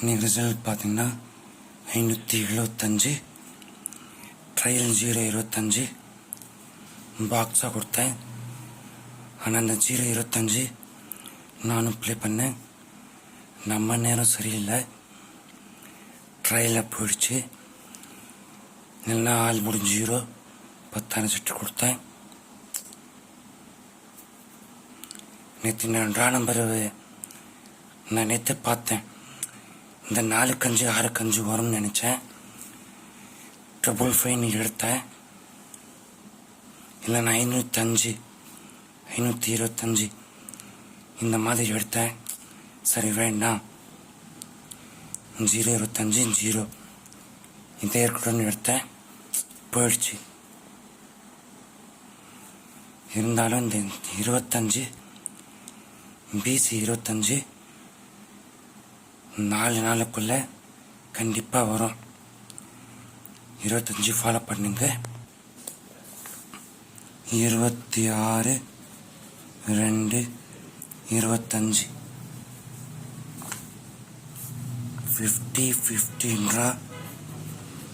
இன்னைக்கு ரிசல்ட் பார்த்தீங்கன்னா ஐநூற்றி எழுபத்தஞ்சி ட்ரையல் ஜீரோ இருபத்தஞ்சி பாக்ஸாக கொடுத்தேன். ஆனால் அந்த ஜீரோ இருபத்தஞ்சி நானும் ப்ளே பண்ணேன். நம்ம நேரம் சரியில்லை. ட்ரையலில் போயிடுச்சு. இல்லைன்னா ஆள் முடிஞ்சு ஜீரோ பத்தாயிரம் செட்டு கொடுத்தேன். நேற்று நான் ரா நம்பர் நான் நேற்று பார்த்தேன். இந்த நாலுக்கு அஞ்சு ஆறுக்கு அஞ்சு வரும்னு நினச்சேன். ட்ரிபிள் ஃபைவ் நீ எடுத்தேன். இல்லைன்னா நான் ஐநூற்றஞ்சு ஐநூற்றி இருபத்தஞ்சு இந்த மாதிரி எடுத்தேன். சரி வேண்டாம். ஜீரோ இருபத்தஞ்சு ஜீரோ. இதே இருக்கட்டும்னு எடுத்தேன். போயிடுச்சு. இருந்தாலும் இந்த இருபத்தஞ்சி பிசி இருபத்தஞ்சு நாலு நாளுக்குள்ள கண்டிப்பாக வரும். இருபத்தஞ்சு ஃபாலோ பண்ணுங்க. இருபத்தி ஆறு ரெண்டு இருபத்தஞ்சு. ஃபிஃப்டி ஃபிஃப்டின்றா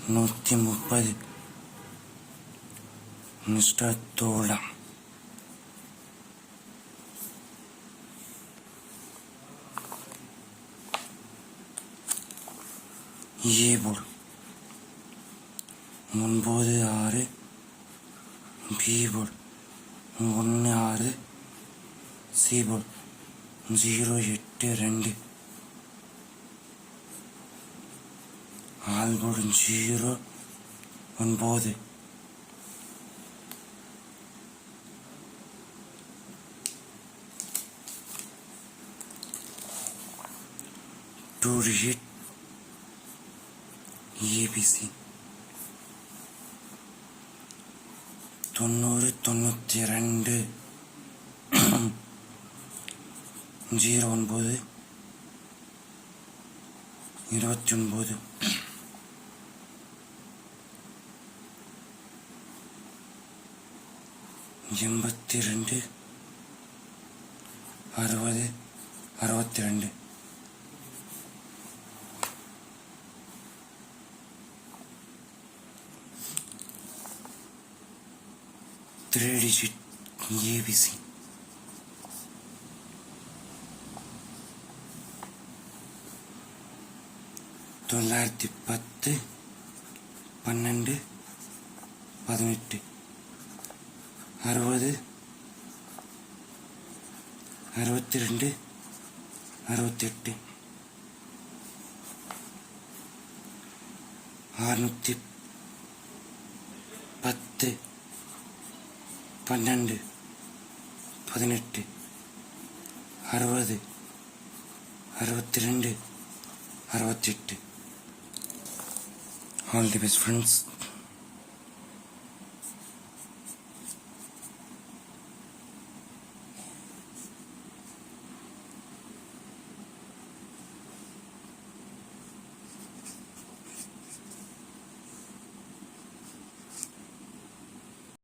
நூற்றி முப்பது. மிஸ்டர் தோழா. ஏ ஒன்பது ஆறு பி போல் ஒன்று ஆறு சி ஜீரோ எட்டு ரெண்டு. ஆல் போல் ஜீரோ ஒன்பது. டூ டிஜிட் ஏபிசி தொண்ணூறு தொண்ணூற்றி ரெண்டு ஜீரோ ஒன்பது இருபத்தி ஒன்பது. எண்பத்தி ரெண்டு அறுபது அறுபத்தி ரெண்டு த்ரீ டிஜிட் ஏபிசி தொள்ளாயிரத்தி பத்து பன்னெண்டு பதினெட்டு அறுபது அறுபத்தி ரெண்டு அறுபத்தெட்டு அறுநூற்றி பத்து பன்னெண்டு பதினெட்டு அறுபது அறுபத்தி ரெண்டு அறுபத்தெட்டு. All the best friends